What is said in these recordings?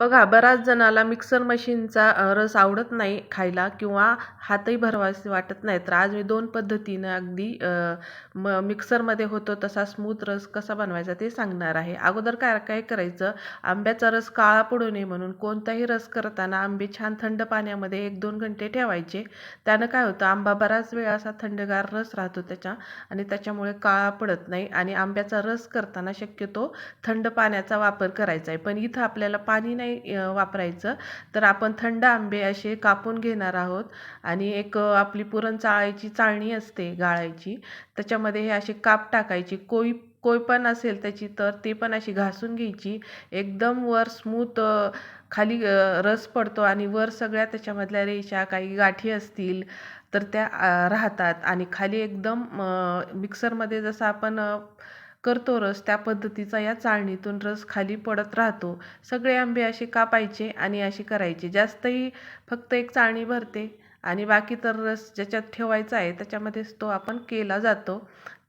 बघा बऱ्याच जणाला मिक्सर मशीनचा रस आवडत नाही खायला किंवा हातही भरवासे वाटत नाही. तर आज मी दोन पद्धतीनं अगदी म मिक्सरमध्ये होतो तसा स्मूथ रस कसा बनवायचा ते सांगणार आहे. अगोदर काय काय करायचं? आंब्याचा रस काळा पडू नये म्हणून कोणताही रस करताना आंबे छान थंड पाण्यामध्ये एक दोन घंटे ठेवायचे. त्यानं काय होतं? आंबा बराच वेळ असा थंडगार रस राहतो त्याच्या आणि त्याच्यामुळे काळा पडत नाही आणि आंब्याचा रस करताना शक्यतो थंड पाण्याचा वापर करायचा आहे. पण इथं आपल्याला पाणी नाही नाही वापरायचं. तर आपण थंड आंबे असे कापून घेणार आहोत आणि एक आपली पुरण चाळायची चाळणी असते गाळायची. त्याच्यामध्ये हे असे काप टाकायची. कोई कोय पण असेल त्याची तर ते पण अशी घासून घ्यायची. एकदम वर स्मूथ खाली रस पडतो आणि वर सगळ्या त्याच्यामधल्या रेषा काही गाठी असतील तर त्या राहतात. आणि खाली एकदम मिक्सरमध्ये जसं आपण करतो रस त्या पद्धतीचा या चाळणीतून रस खाली पडत राहतो. सगळे आंबे असे कापायचे आणि असे करायचे. जास्तही फक्त एक चाळणी भरते आणि बाकी तर रस ज्याच्यात ठेवायचा आहे त्याच्यामध्येच तो आपण केला जातो.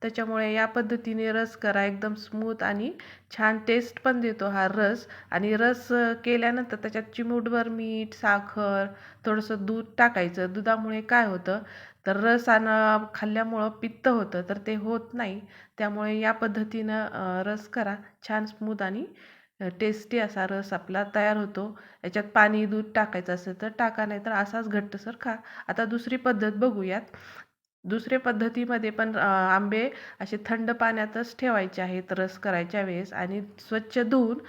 त्याच्यामुळे या पद्धतीने रस करा एकदम स्मूथ आणि छान टेस्ट पण देतो हा रस. आणि रस केल्यानंतर त्याच्यात चिमूटभर मीठ साखर थोडंसं दूध टाकायचं. दुधामुळे काय होतं तर रस आणि खाल्ल्यामुळं पित्त होतं तर ते होत नाही. त्यामुळे या पद्धतीनं रस करा. छान स्मूथ आणि टेस्टी असा रस आपला तयार होतो. याच्यात पाणी दूध टाकायचं असेल तर टाका नाही तर असाच घट्टसर खा. आता दुसरी पद्धत बघूयात. दुसऱ्या पद्धतीमध्ये पण आंबे असे थंड पाण्यातच ठेवायचे आहेत रस करायच्या वेळेस. आणि स्वच्छ धुवून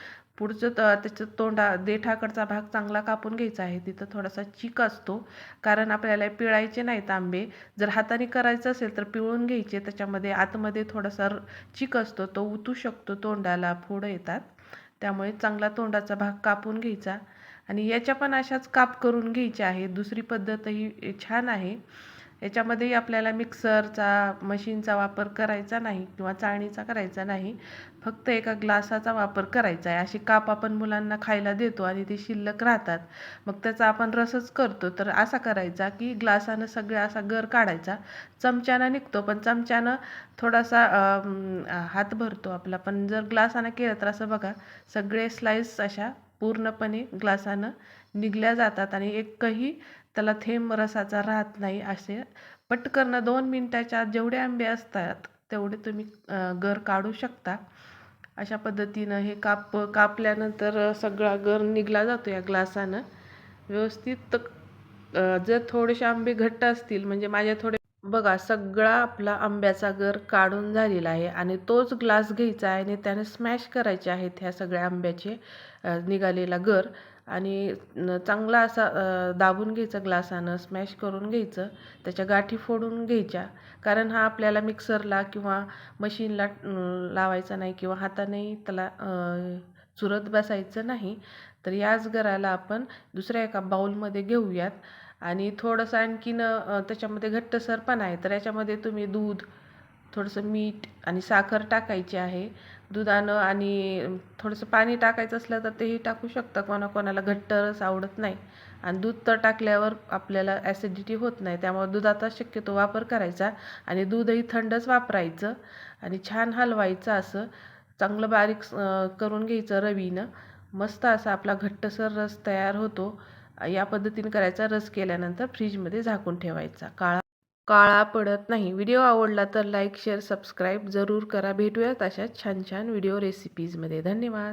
पुढचं त त्याचं तोंडा देठाकडचा भाग चांगला कापून घ्यायचा आहे. तिथं थोडासा चिक असतो. कारण आपल्याला पिळायचे नाहीत आंबे. जर हाताने करायचं असेल तर पिळून घ्यायचे. त्याच्यामध्ये आतमध्ये थोडासा र- चिक असतो. तो उतू शकतो तोंडाला. फोडं येतात. त्यामुळे चांगला तोंडाचा भाग कापून घ्यायचा. आणि याच्या पण अशाच काप करून घ्यायच्या आहेत दुसरी पद्धतही छान आहे. याच्यामध्येही आपल्याला मिक्सरचा मशीनचा वापर करायचा नाही किंवा चाळणीचा करायचा नाही. फक्त एका ग्लासाचा वापर करायचा आहे. अशी काप आपण मुलांना खायला देतो आणि ते शिल्लक राहतात. मग त्याचा आपण रसच करतो. तर असा करायचा की ग्लासानं सगळा असा गर काढायचा. चमच्यानं निघतो पण चमच्यानं थोडासा हात भरतो आपला. पण जर ग्लासानं केलं तर असं बघा सगळे स्लाईस अशा पूर्णपणे ग्लासानं निघल्या जातात आणि एकही त्याला थेंब रसाचा राहत नाही असे. पटकन दोन मिनटाच्या आत जेवढे आंबे असतात तेवढे तुम्ही गर काढू शकता. अशा पद्धतीनं हे काप कापल्यानंतर सगळा गर निघला जातो या ग्लासानं. व्यवस्थित जर थोडेसे आंबे घट्ट असतील म्हणजे माझ्या थोडे बघा सगळा आपला आंब्याचा गर काढून झालेला आहे आणि तोच ग्लास घ्यायचा आहे आणि त्याने स्मॅश करायचे आहेत ह्या सगळ्या आंब्याचे निघालेला गर. आणि चांगला असा दाबून घ्यायचं ग्लासानं स्मॅश करून घ्यायचं त्याच्या गाठी फोडून घ्यायच्या. कारण हा आपल्याला मिक्सरला किंवा मशीनला लावायचा नाही किंवा हातानेही त्याला चुरत बसायचं नाही. तर याच गराला आपण दुसऱ्या एका बाऊलमध्ये घेऊयात. आणि थोडंसं आणखीन त्याच्यामध्ये त्याच्यामध्ये घट्टसरपणा आहे. तर याच्यामध्ये तुम्ही दूध थोडंसं मीठ आणि साखर टाकायची आहे. दुधानं आणि थोडंसं पाणी टाकायचं असलं तर तेही टाकू शकता. कोणाकोणाला घट्ट रस आवडत नाही. आणि दूध तर टाकल्यावर आपल्याला ॲसिडिटी होत नाही. त्यामुळे दुधाचा शक्यतो वापर करायचा आणि दूधही थंडच वापरायचं आणि छान हलवायचं असं. चांगलं बारीक करून घ्यायचं रवीनं. मस्त असा आपला घट्टसर रस तयार होतो. या पद्धतीने करायचा. रस केल्यानंतर फ्रीजमध्ये झाकून ठेवायचा. काळा काळा पडत नाही. व्हिडिओ आवडला तर लाईक शेअर सबस्क्राईब जरूर करा. भेटूयात अशा छान छान व्हिडिओ रेसिपीजमध्ये. धन्यवाद.